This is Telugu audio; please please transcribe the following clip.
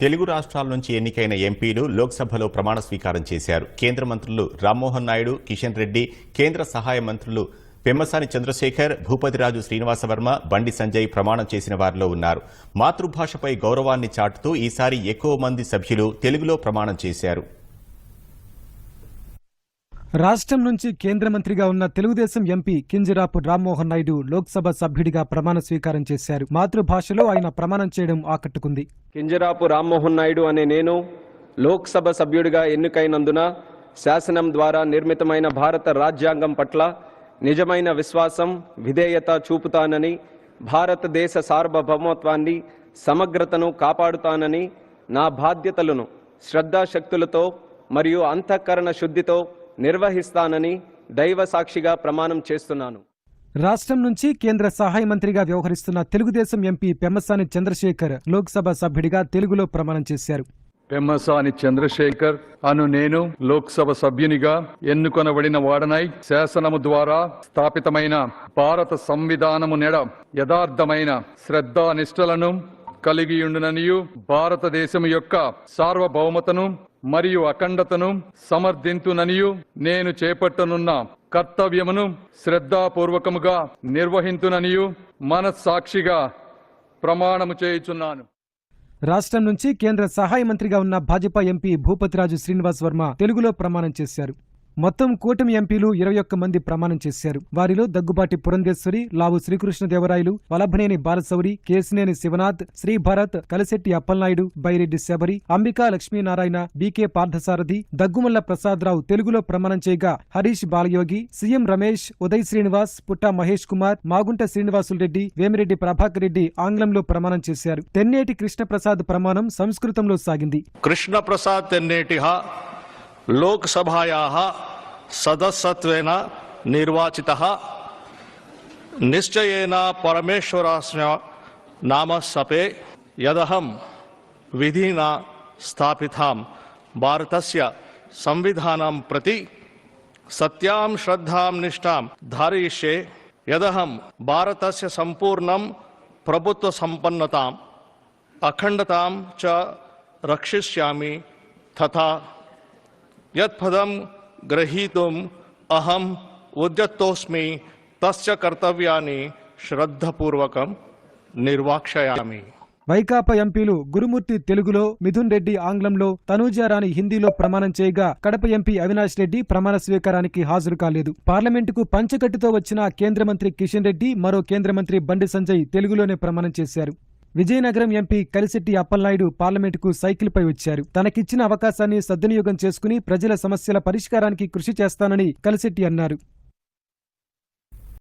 తెలుగు రాష్ట్రాల నుంచి ఎన్నికైన ఎంపీలు లోక్సభలో ప్రమాణ స్వీకారం చేశారు. కేంద్ర మంత్రులు రామ్మోహన్ నాయుడు కిషన్ రెడ్డి కేంద్ర సహాయ మంత్రులు పెమ్మసాని చంద్రశేఖర్ భూపతిరాజు శ్రీనివాసవర్మ బండి సంజయ్ ప్రమాణం చేసిన వారిలో ఉన్నారు. మాతృభాషపై గౌరవాన్ని చాటుతూ ఈసారి ఎక్కువ మంది సభ్యులు తెలుగులో ప్రమాణం చేశారు. రాష్ట్రం నుంచి కేంద్ర మంత్రిగా ఉన్న తెలుగుదేశం ఎంపీ కింజరాపు రామ్మోహన్ నాయుడు లోక్సభ సభ్యుడిగా ప్రమాణ స్వీకారం చేశారు. మాతృభాషలో ఆయన ప్రమాణం చేయడం ఆకట్టుకుంది. కింజరాపు రామ్మోహన్ నాయుడు అనే నేను లోక్సభ సభ్యుడిగా ఎన్నికైనందున శాసనం ద్వారా నిర్మితమైన భారత రాజ్యాంగం పట్ల నిజమైన విశ్వాసం విధేయత చూపుతానని భారతదేశ సార్వభౌమత్వాన్ని సమగ్రతను కాపాడుతానని నా బాధ్యతలను శ్రద్ధాశక్తులతో మరియు అంతఃకరణ శుద్ధితో నిర్వహిస్తానని దైవ సాక్షిగా ప్రమాణం చేస్తున్నాను. రాష్ట్రం నుంచి కేంద్ర సహాయ మంత్రిగా వ్యవహరిస్తున్న తెలుగుదేశం ఎంపీ పెమ్మసాని చంద్రశేఖర్ లోక్సభ సభ్యుడిగా తెలుగులో ప్రమాణం చేశారు. పెమ్మసాని చంద్రశేఖర్ అను నేను లోక్సభ సభ్యునిగా ఎన్నుకొనబడిన వాడనై శాసనము ద్వారా స్థాపితమైన భారత సంవిధానము నెడ యథార్థమైన శ్రద్ధానిష్టలను కలిగియుండుననియు భారతదేశము యొక్క సార్వభౌమతను మరియు అఖండతను సమర్థింతుననియు నేను చేపట్టనున్న కర్తవ్యమును శ్రద్ధాపూర్వకముగా నిర్వహింతుననియు మనస్సాక్షిగా ప్రమాణము చేయుచున్నాను. రాష్ట్రం నుంచి కేంద్ర సహాయ మంత్రిగా ఉన్న భాజపా ఎంపీ భూపతిరాజు శ్రీనివాస్ వర్మ తెలుగులో ప్రమాణం చేశారు. మొత్తం కూటమి ఎంపీలు ఇరవై ఒక్క మంది ప్రమాణం చేశారు. వారిలో దగ్గుబాటి పురంధేశ్వరి లావు శ్రీకృష్ణదేవరాయలు వలభనేని బాలశౌరి కేసినేని శివనాథ్ శ్రీ భరత్ కలిశెట్టి అప్పలనాయుడు బైరెడ్డి శబరి అంబికా లక్ష్మీనారాయణ బీకే పార్థసారథి దగ్గుమల్ల ప్రసాదరావు తెలుగులో ప్రమాణం చేయగా హరీష్ బాలయోగి సీఎం రమేష్ ఉదయ్ శ్రీనివాస్ పుట్టా మహేష్ కుమార్ మాగుంట శ్రీనివాసులు రెడ్డి వేమిరెడ్డి ప్రభాకర్ రెడ్డి ఆంగ్లంలో ప్రమాణం చేశారు. తెన్నేటి కృష్ణప్రసాద్ ప్రమాణం సంస్కృతంలో సాగింది. లోక్సభాయా సదస్సత్వేన నిర్వాచిత నిశ్చయన పరమేశ్వరాస్య నామ సపే యదహం విధిన స్థాపితాం భారత సంవిధానం ప్రతి సత్యాం శ్రద్ధాం నిష్టాం ధారయిష్యే యదహం భారత సంపూర్ణం ప్రభుత్వ సంపన్నతాం అఖండతాం చ రక్షిష్యామి తథా యత్పదం గ్రహీతుం అహం ఉద్యత్తోస్మి తస్య కర్తవ్యాన్ని శ్రద్ధపూర్వకం నిర్వాక్షయామి వైకాపా ఎంపీలు గురుమూర్తి తెలుగులో మిథున్ రెడ్డి ఆంగ్లంలో తనూజారాణి హిందీలో ప్రమాణం చేయగా కడప ఎంపీ అవినాష్ రెడ్డి ప్రమాణ స్వీకారానికి హాజరు కాలేదు. పార్లమెంటుకు పంచకట్టుతో వచ్చిన కేంద్ర మంత్రి కిషన్ రెడ్డి మరో కేంద్ర మంత్రి బండి సంజయ్ తెలుగులోనే ప్రమాణం చేశారు. విజయనగరం ఎంపీ కలిశెట్టి అప్పలనాయుడు పార్లమెంటుకు సైకిల్పై వచ్చారు. తనకిచ్చిన అవకాశాన్ని సద్వినియోగం చేసుకుని ప్రజల సమస్యల పరిష్కారానికి కృషి చేస్తానని కలిశెట్టి అన్నారు.